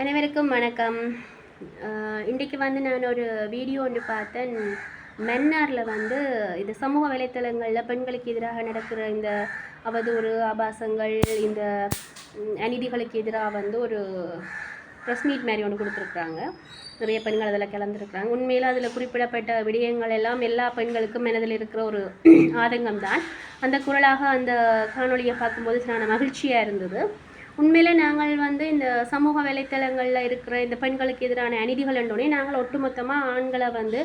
அனைவருக்கும் வணக்கம். இன்றைக்கு வந்து நான் ஒரு வீடியோ ஒன்று பார்த்தேன். மன்னாரில் வந்து இந்த சமூக வலைத்தளங்களில் பெண்களுக்கு எதிராக நடக்கிற இந்த அவதூறு ஆபாசங்கள் இந்த அநீதிகளுக்கு எதிராக வந்து ஒரு ப்ரெஸ் மீட் மாதிரி ஒன்று கொடுத்துருக்குறாங்க. நிறைய பெண்கள் அதில் கலந்துருக்குறாங்க. உண்மையில் அதில் குறிப்பிடப்பட்ட விடயங்கள் எல்லாம் எல்லா பெண்களுக்கும் மனதில் இருக்கிற ஒரு ஆதங்கம் தான் அந்த குரலாக அந்த காணொளியை பார்க்கும்போது நான் மகிழ்ச்சியாக இருந்தது. உண்மையில் நாங்கள் வந்து இந்த சமூக வலைத்தளங்களில் இருக்கிற இந்த பெண்களுக்கு எதிரான அநீதிகள் என்றோடனே நாங்கள் ஒட்டுமொத்தமாக ஆண்களை வந்து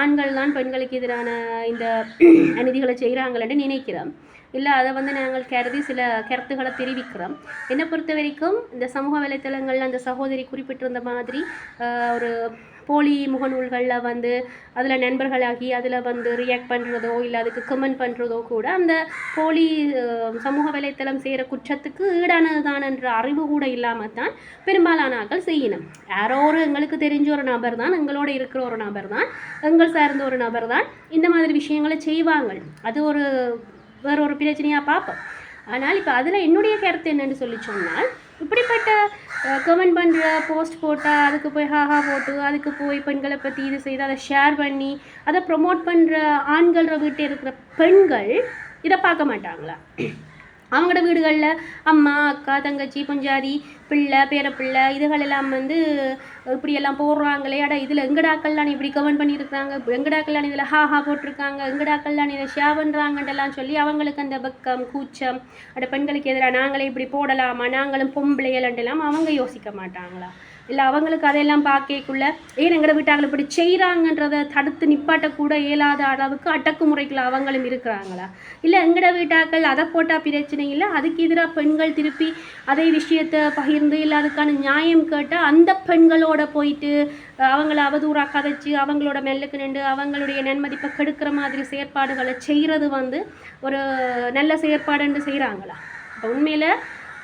ஆண்கள் தான் பெண்களுக்கு எதிரான இந்த அநீதிகளை செய்கிறாங்களன்னு நினைக்கிறோம். இல்லை அதை வந்து நாங்கள் கருதி சில கருத்துக்களை தெரிவிக்கிறோம். என்னை பொறுத்த வரைக்கும் இந்த சமூக வலைத்தளங்களில் அந்த சகோதரி குறிப்பிட்டிருந்த மாதிரி ஒரு போலி முகநூல்களில் வந்து அதில் நண்பர்களாகி அதில் வந்து ரியாக்ட் பண்ணுறதோ இல்லை அதுக்கு கமெண்ட் பண்ணுறதோ கூட அந்த போலி சமூக வலைத்தளம் செய்கிற குற்றத்துக்கு ஈடானது என்ற அறிவு கூட இல்லாமல் தான் பெரும்பாலான ஆட்கள் செய்யணும் யாரோ ஒரு எங்களுக்கு தெரிஞ்ச ஒரு நபர் தான் எங்களோட இருக்கிற ஒரு நபர் தான் எங்கள் சார்ந்த ஒரு நபர் தான் இந்த மாதிரி விஷயங்களை செய்வாங்க அது ஒரு வேற ஒரு பிரச்சனையாக பார்ப்போம். ஆனால் இப்போ அதில் என்னுடைய கருத்து என்னன்னு சொல்லி சொன்னால் இப்படிப்பட்ட கமெண்ட் பண்ணுற போஸ்ட் போட்டால் அதுக்கு போய் ஹாஹா போட்டு அதுக்கு போய் பெண்களை பற்றி இது செய்து அதை ஷேர் பண்ணி அதை ப்ரொமோட் பண்ணுற ஆண்கள் வீட்டில் இருக்கிற பெண்கள் இதை பார்க்க மாட்டாங்களா? அவங்களோட வீடுகளில் அம்மா அக்கா தங்கச்சி பொஞ்சாதி பிள்ளை பேரப்பிள்ளை இதுகள் எல்லாம் வந்து இப்படியெல்லாம் போடுறாங்களே. அட இதில் எங்கடாக்கள்லாம் இப்படி கமெண்ட் பண்ணியிருக்காங்க எங்கடாக்கள்லாம் இதில் ஹா ஹா போட்டிருக்காங்க எங்கடாக்கள்லாம் இதை ஷே பண்ணுறாங்கன்றலாம் சொல்லி அவங்களுக்கு அந்த வெக்கம் கூச்சம் அட பெண்களுக்கு எதிராக நாங்களே இப்படி போடலாமா? நாங்களும் பொம்பளையலண்டெல்லாம் அவங்க யோசிக்க மாட்டாங்களா? இல்லை அவங்களுக்கு அதையெல்லாம் பார்க்கக்குள்ள ஏன் எங்களை வீட்டாங்களை இப்படி செய்கிறாங்கன்றதை தடுத்து நிப்பாட்டக்கூட இயலாத அளவுக்கு அடக்குமுறைகள் அவங்களும் இருக்கிறாங்களா? இல்லை எங்கட வீட்டாக்கள் அதை போட்டால் பிரச்சனை இல்லை அதுக்கு எதிராக பெண்கள் திருப்பி அதே விஷயத்தை பகிர்ந்து இல்லை அதுக்கான நியாயம் கேட்டால் அந்த பெண்களோட போயிட்டு அவங்கள அவதூறாக கதைச்சு அவங்களோட மெல்லுக்கு நின்று அவங்களுடைய நன்மதிப்பை கெடுக்கிற மாதிரி செயற்பாடுகளை செய்கிறது வந்து ஒரு நல்ல செயற்பாடுன்னு செய்கிறாங்களா இப்போ உண்மையில்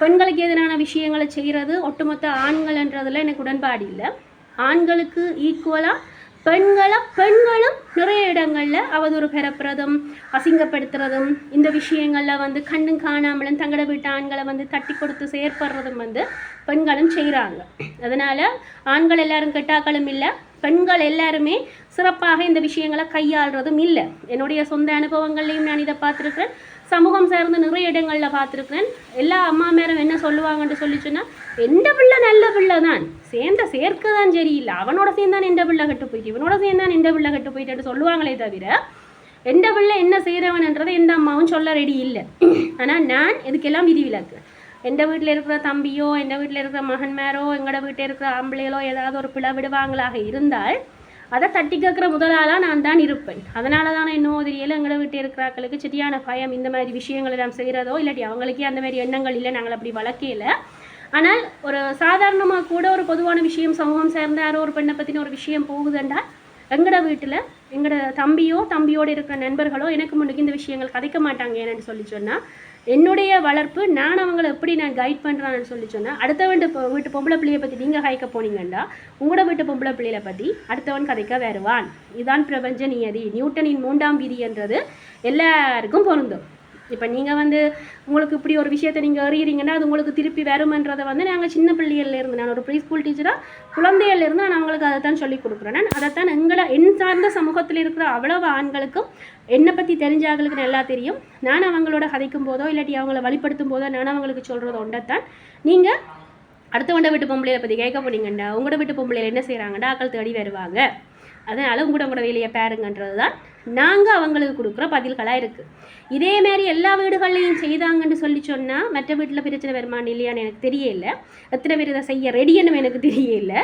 பெண்களுக்கு எதிரான விஷயங்களை செய்கிறது ஒட்டுமொத்த ஆண்கள்ன்றதுல எனக்கு உடன்பாடு இல்லை. ஆண்களுக்கு ஈக்குவலாக பெண்களை பெண்களும் நிறைய இடங்களில் அவதூறு பெறப்புறதும் அசிங்கப்படுத்துறதும் இந்த விஷயங்களில் வந்து கண்ணும் காணாமலும் தங்களோட வீட்டு ஆண்களை வந்து தட்டி கொடுத்து செயற்படுறதும் வந்து பெண்களும் செய்கிறாங்க அதனால் ஆண்கள் எல்லாரும் கெட்டாக்களும் இல்லை. பெண்கள் எல்லாருமே சிறப்பாக இந்த விஷயங்களை கையாளுறதும் இல்லை. என்னுடைய சொந்த அனுபவங்கள்லையும் நான் இதை பார்த்துருக்கிறேன். சமூகம் சார்ந்த நிறைய இடங்களில் பார்த்துருக்கிறேன். எல்லா அம்மா மேரும் என்ன சொல்லுவாங்கன்னு சொல்லி சொன்னால் எந்த பிள்ளை நல்ல பிள்ளை தான். சேர்ந்த சேர்க்க தான் சரியில்லை. அவனோட சேர்ந்தான் எந்த பிள்ளை கட்டு போயிட்டு இவனோட சேர்ந்தான் எந்த பிள்ளை கட்டு போயிட்டு சொல்லுவாங்களே தவிர எந்த பிள்ளை என்ன செய்கிறவன்ன்றதை எந்த அம்மாவும் சொல்ல ரெடி இல்லை. ஆனால் நான் இதுக்கெல்லாம் விதிவிலக்கு. எந்த வீட்டில் இருக்கிற தம்பியோ எந்த வீட்டில் இருக்கிற மகன்மாரோ எங்களோட வீட்டில் இருக்கிற ஆம்பளைகளோ ஏதாவது ஒரு பிழை விடுவாங்களாக இருந்தால் அதை தட்டி கேட்குற முதலாளாக நான் தான் இருப்பேன். அதனால தான் இன்னும் தெரியல எங்களை வீட்டில் இருக்கிறாக்களுக்கு சரியான பயம் இந்த மாதிரி விஷயங்களை நாம் செய்கிறதோ இல்லாட்டி அவங்களுக்கே அந்த மாதிரி எண்ணங்கள் இல்லை நாங்கள் அப்படி வளர்க்கல. ஆனால் ஒரு சாதாரணமாக கூட ஒரு பொதுவான விஷயம் சமூகம் சார்ந்த யாரோ ஒரு பெண்ணை பற்றின ஒரு விஷயம் போகுதுன்றால் எங்களோட வீட்டில் எங்களோட தம்பியோ தம்பியோடு இருக்கிற நண்பர்களோ எனக்கு முன்னுக்கு இந்த விஷயங்கள் கதைக்க மாட்டாங்க ஏன்னு சொல்லி சொன்னால் என்னுடைய வளர்ப்பு நான் அவங்கள எப்படி நான் கைட் பண்ணுறான்னு சொல்லி சொன்னால் அடுத்தவன் வீட்டு வீட்டு பொம்பளை பிள்ளையை பற்றி நீங்கள் காய்க்க போனீங்கன்னா உங்களோட வீட்டு பொம்பளை பிள்ளையில பற்றி அடுத்தவன் கதைக்க வருவான். இதுதான் பிரபஞ்ச நியதி. நியூட்டனின் மூன்றாம் விதின்றது எல்லாருக்கும் பொருந்தும். இப்போ நீங்கள் வந்து உங்களுக்கு இப்படி ஒரு விஷயத்தை நீங்கள் அறியறீங்கன்னா அது உங்களுக்கு திருப்பி வருமன்றதை வந்து நாங்கள் சின்ன பிள்ளைகள்லேருந்து நான் ஒரு ப்ரீ ஸ்கூல் டீச்சராக குழந்தைகள்லேருந்து நான் அவங்களுக்கு அதை தான் சொல்லி கொடுக்குறேன். நான் அதைத்தான் எங்களை என் சார்ந்த சமூகத்தில் இருக்கிற அவ்வளவு ஆண்களுக்கும் என்னை பற்றி தெரிஞ்சவங்களுக்கு நல்லா தெரியும். நான் அவங்களோட கதைக்கும் போதோ இல்லாட்டி அவங்கள வழிப்படுத்தும் போதோ நான் அவங்களுக்கு சொல்கிறது ஒன்றைத்தான் நீங்கள் அடுத்தவண்ட வீட்டு பொம்பளையை பற்றி கேட்க போனீங்கண்டா உங்களோட வீட்டு பொம்பளையில் என்ன செய்கிறாங்கடா அக்கள் தேடி வருவாங்க. அதனால் உங்களோட உங்களோட வேலையை பாருங்கன்றது தான் நாங்கள் அவங்களுக்கு கொடுக்குற பதில்களாக இருக்குது இதே மாதிரி எல்லா வீடுகள்லையும் செய்தாங்கன்னு சொல்லி சொன்னால் மற்ற வீட்டில் பிரச்சனை வருமானு இல்லையான்னு எனக்கு தெரியல. எத்தனை பேர் இதை செய்ய ரெடின்னு எனக்கு தெரியல.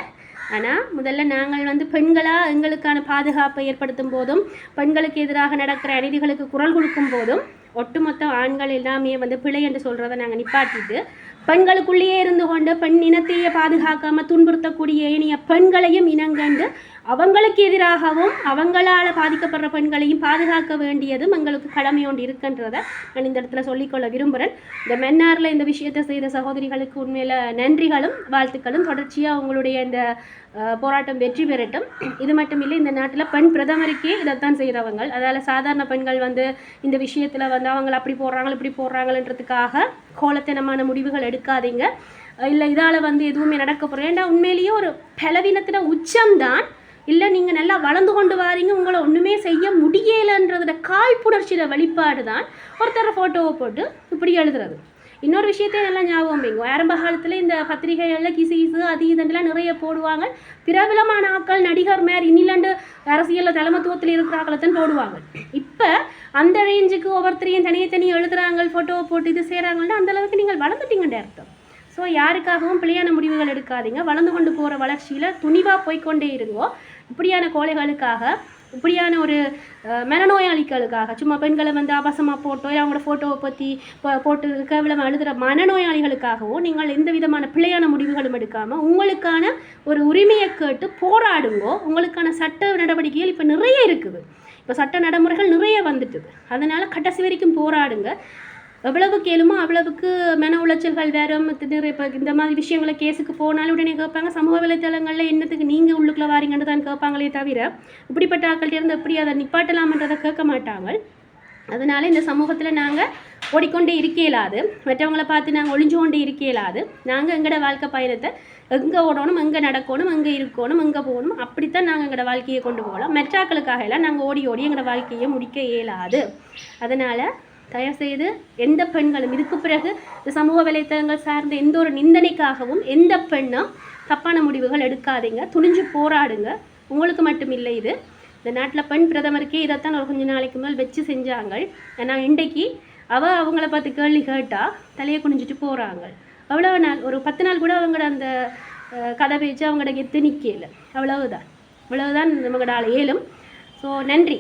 ஆனால் முதல்ல நாங்கள் வந்து பெண்களாக எங்களுக்கான பாதுகாப்பை ஏற்படுத்தும் போதும் பெண்களுக்கு எதிராக நடக்கிற அநீதிகளுக்கு குரல் கொடுக்கும் போதும் ஒட்டுமொத்த ஆண்கள் எல்லாமே வந்து பிழை என்று சொல்கிறத நாங்கள் நிப்பாட்டிட்டு பெண்களுக்குள்ளேயே இருந்து கொண்டு பெண் இனத்தையே பாதுகாக்காமல் துன்புறுத்தக்கூடிய ஏனைய பெண்களையும் இனங்கண்டு அவங்களுக்கு எதிராகவும் அவங்களால் பாதிக்கப்படுற பெண்களையும் பாதுகாக்க வேண்டியதும் எங்களுக்கு கடமை ஒன்று இருக்குன்றதை நான் இந்த இடத்துல சொல்லிக்கொள்ள விரும்புகிறேன் இந்த மென்னாரில் இந்த விஷயத்தை செய்த சகோதரிகளுக்கு உண்மையில் நன்றிகளும் வாழ்த்துக்களும். தொடர்ச்சியாக உங்களுடைய இந்த போராட்டம் வெற்றி பெறட்டும். இது மட்டும் இல்லை இந்த நாட்டில் பெண் பிரதமருக்கே இதைத்தான் செய்கிறவங்க அதால் சாதாரண பெண்கள் வந்து இந்த விஷயத்தில் வந்து அவங்க அப்படி போடுறாங்க இப்படி போடுறாங்கன்றதுக்காக கோலத்தனமான முடிவுகள் எடுக்காதீங்க. இல்லை இதால் வந்து எதுவுமே நடக்க போகிறோம் ஏன்னா உண்மையிலேயே ஒரு பலவீனத்தின உச்சம்தான் இல்லை நீங்கள் நல்லா வளர்ந்து கொண்டு வாரீங்க உங்களை ஒன்றுமே செய்ய முடியலைன்றதோட காழ்ப்புணர்ச்சியில் வெளிப்பாடு தான் ஒருத்தர் ஃபோட்டோவை போட்டு இப்படி எழுதுறது. இன்னொரு விஷயத்தையும் நல்லா ஞாபகம் வைங்க. ஆரம்ப காலத்தில் இந்த பத்திரிகைகளில் கிசு கிசு அது இதெல்லாம் நிறைய போடுவாங்க. பிரபலமான ஆட்கள் நடிகர் மேர் இன்னிலண்டு அரசியலில் தலைமத்துவத்தில் இருக்கிற போடுவாங்க. இப்போ அந்த ரேஞ்சுக்கு ஒவ்வொருத்தரையும் தனியே தனியே எழுதுறாங்க ஃபோட்டோவை போட்டு இது செய்கிறாங்கன்னா அந்தளவுக்கு நீங்கள் வளர்ந்துட்டீங்கன்ற அர்த்தம். ஸோ யாருக்காகவும் பிள்ளையான முடிவுகள் எடுக்காதீங்க. வளர்ந்து கொண்டு போகிற வளர்ச்சியில் துணிவாக போய்க்கொண்டே இருங்கோ. இப்படியான கோழைகளுக்காக இப்படியான ஒரு மனநோயாளிகளுக்காக சும்மா பெண்களை வந்து ஆபாசமாக போட்டோ அவங்களோட ஃபோட்டோவை பற்றி போட்டு கேவலமாக எழுதுகிற மனநோயாளிகளுக்காகவும் நீங்கள் எந்த விதமான பிழையான முடிவுகளும் எடுக்காமல் உங்களுக்கான ஒரு உரிமையை கேட்டு போராடுங்கோ உங்களுக்கான சட்ட நடவடிக்கைகள் இப்போ நிறைய இருக்குது. இப்போ சட்ட நடைமுறைகள் நிறைய வந்துட்டுது. அதனால் கடைசி வரைக்கும் போராடுங்க. எவ்வளவு கேளுமோ அவ்வளவுக்கு மன உளைச்சல்கள் வேற நிறைய இப்போ இந்த மாதிரி விஷயங்களை கேஸுக்கு போனாலும் உடனே கேட்பாங்க. சமூக வலைத்தளங்களில் என்னத்துக்கு நீங்கள் உள்ளுக்குள்ளே வாரீங்கன்னு தான் கேட்பாங்களே தவிர இப்படிப்பட்ட ஆக்கள்கிட்ட இருந்து எப்படி அதை நிப்பாட்டலாம்ன்றதை கேட்க மாட்டாங்க அதனால இந்த சமூகத்தில் நாங்கள் ஓடிக்கொண்டே இருக்க இயலாது மற்றவங்கள பார்த்து நாங்கள் ஒளிஞ்சு கொண்டே இருக்க இயலாது நாங்கள் எங்களோட வாழ்க்கை பயணத்தை எங்கே ஓடணும் எங்கே நடக்கணும் எங்கே இருக்கணும் எங்கே போகணும் அப்படித்தான் நாங்கள் எங்களோட வாழ்க்கையை கொண்டு போகலாம். மெட்ராக்களுக்காக எல்லாம் நாங்கள் ஓடி ஓடி எங்களோட வாழ்க்கையை முடிக்க இயலாது. அதனால் தயவுசெய்து எந்த பெண்களும் இதுக்கு பிறகு இந்த சமூக வலைத்தளங்கள் சார்ந்த எந்த ஒரு நிந்தனைக்காகவும் எந்த பெண்ணும் தப்பான முடிவுகள் எடுக்காதீங்க. துணிஞ்சு போராடுங்க. உங்களுக்கு மட்டும் இல்லை இது. இந்த நாட்டில் பெண் பிரதமருக்கே இதைத்தான் ஒரு கொஞ்ச நாளைக்கு மேல் வச்சு செஞ்சாங்க. ஏன்னா இன்றைக்கு அவ அவங்கள பார்த்து கேள்வி கேட்டால் தலையை குனிஞ்சிட்டு போகிறாங்க அவ்வளோ நாள் ஒரு பத்து நாள் கூட அவங்களோட அந்த கதை பேச்சு அவங்களோட கெத்து நிற்கல அவ்வளவுதான். அவ்வளவுதான் நம்மளோட ஆள். ஏலும் ஸோ நன்றி.